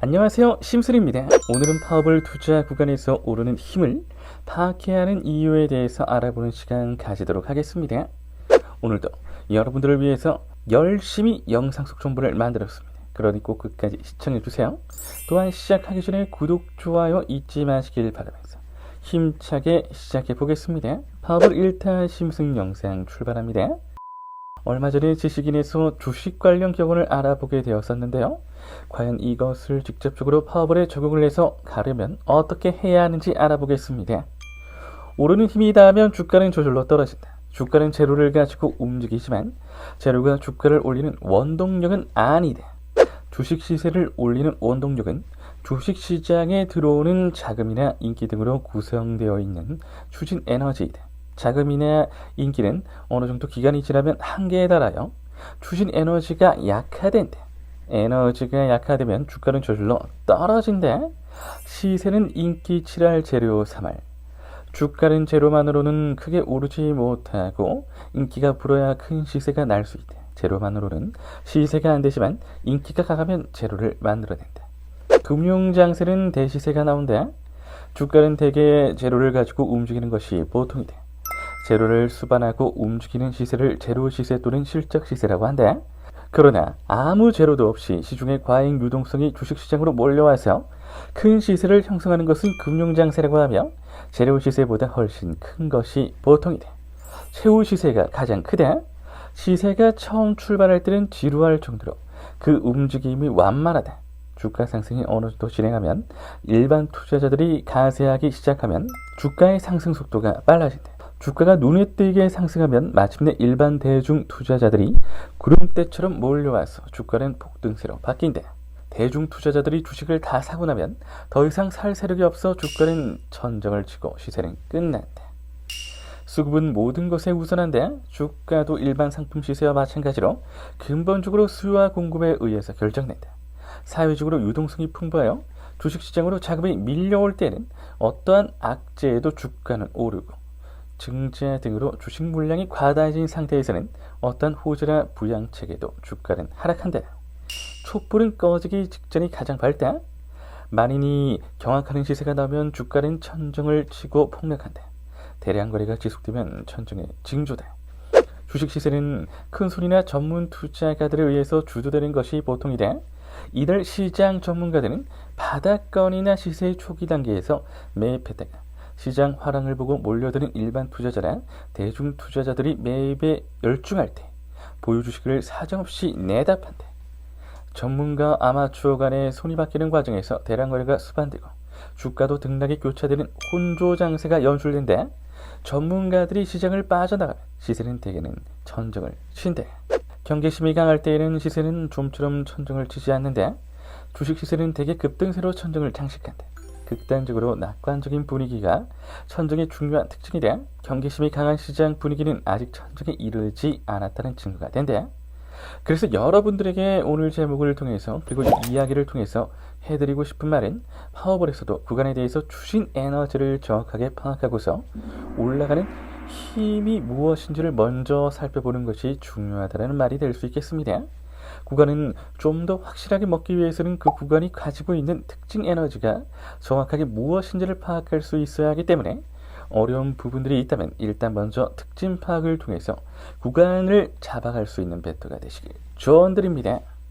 안녕하세요. 심술입니다. 오늘은 파워볼 투자 구간에서 오르는 힘을 파악해야 하는 이유에 대해서 알아보는 시간 가지도록 하겠습니다. 오늘도 여러분들을 위해서 열심히 영상 속 정보를 만들었습니다. 그러니 꼭 끝까지 시청해주세요. 또한 시작하기 전에 구독, 좋아요 잊지 마시길 바라면서 힘차게 시작해 보겠습니다. 파워볼 1타 심승 영상 출발합니다. 얼마 전에 지식인에서 주식 관련 교훈을 알아보게 되었었는데요. 과연 이것을 직접적으로 파워볼에 적용을 해서 가려면 어떻게 해야 하는지 알아보겠습니다. 오르는 힘이 닿으면 주가는 저절로 떨어진다. 주가는 재료를 가지고 움직이지만 재료가 주가를 올리는 원동력은 아니다. 주식 시세를 올리는 원동력은 주식 시장에 들어오는 자금이나 인기 등으로 구성되어 있는 추진 에너지이다. 자금이나 인기는 어느 정도 기간이 지나면 한계에 달하여 추진 에너지가 약화된다. 에너지가 약화되면 주가는 저절로 떨어진다. 시세는 인기 칠할 재료 삼할. 주가는 재료만으로는 크게 오르지 못하고 인기가 불어야 큰 시세가 날 수 있다. 재료만으로는 시세가 안 되지만 인기가 강하면 재료를 만들어낸다. 금융장세는 대시세가 나온다. 주가는 대개 재료를 가지고 움직이는 것이 보통이다. 재료를 수반하고 움직이는 시세를 재료 시세 또는 실적 시세라고 한다. 그러나 아무 재료도 없이 시중의 과잉 유동성이 주식시장으로 몰려와서 큰 시세를 형성하는 것은 금융장세라고 하며 재료 시세보다 훨씬 큰 것이 보통이다. 최후 시세가 가장 크다. 시세가 처음 출발할 때는 지루할 정도로 그 움직임이 완만하다. 주가 상승이 어느 정도 진행하면 일반 투자자들이 가세하기 시작하면 주가의 상승 속도가 빨라진다. 주가가 눈에 띄게 상승하면 마침내 일반 대중 투자자들이 구름대처럼 몰려와서 주가는 폭등세로 바뀐다. 대중 투자자들이 주식을 다 사고 나면 더 이상 살 세력이 없어 주가는 천정을 치고 시세는 끝난다. 수급은 모든 것에 우선한데 주가도 일반 상품 시세와 마찬가지로 근본적으로 수요와 공급에 의해서 결정된다. 사회적으로 유동성이 풍부하여 주식시장으로 자금이 밀려올 때는 어떠한 악재에도 주가는 오르고 증자 등으로 주식 물량이 과다해진 상태에서는 어떤 호재나 부양책에도 주가는 하락한다. 촛불은 꺼지기 직전이 가장 밝다. 만인이 경악하는 시세가 나면 주가는 천정을 치고 폭락한다. 대량 거래가 지속되면 천정의 징조다. 주식 시세는 큰 손이나 전문 투자가들에 의해서 주도되는 것이 보통이다. 이들 시장 전문가들은 바닥권이나 시세의 초기 단계에서 매입했다가 시장 화랑을 보고 몰려드는 일반 투자자나 대중 투자자들이 매입에 열중할 때 보유 주식을 사정없이 내다판다. 전문가 아마추어 간의 손이 바뀌는 과정에서 대량 거래가 수반되고 주가도 등락이 교차되는 혼조 장세가 연출된다. 전문가들이 시장을 빠져나가면 시세는 대개는 천정을 친다. 경계심이 강할 때에는 시세는 좀처럼 천정을 치지 않는데 주식 시세는 대개 급등세로 천정을 장식한다. 극단적으로 낙관적인 분위기가 천정의 중요한 특징이다. 경계심이 강한 시장 분위기는 아직 천정에 이르지 않았다는 증거가 된다. 그래서 여러분들에게 오늘 제목을 통해서 그리고 이 이야기를 통해서 해드리고 싶은 말은 파워볼에서도 구간에 대해서 추신 에너지를 정확하게 파악하고서 올라가는 힘이 무엇인지를 먼저 살펴보는 것이 중요하다는 말이 될 수 있겠습니다. 구간은 좀 더 확실하게 먹기 위해서는 그 구간이 가지고 있는 특징 에너지가 정확하게 무엇인지를 파악할 수 있어야 하기 때문에 어려운 부분들이 있다면 일단 먼저 특징 파악을 통해서 구간을 잡아갈 수 있는 배터가 되시길 조언드립니다.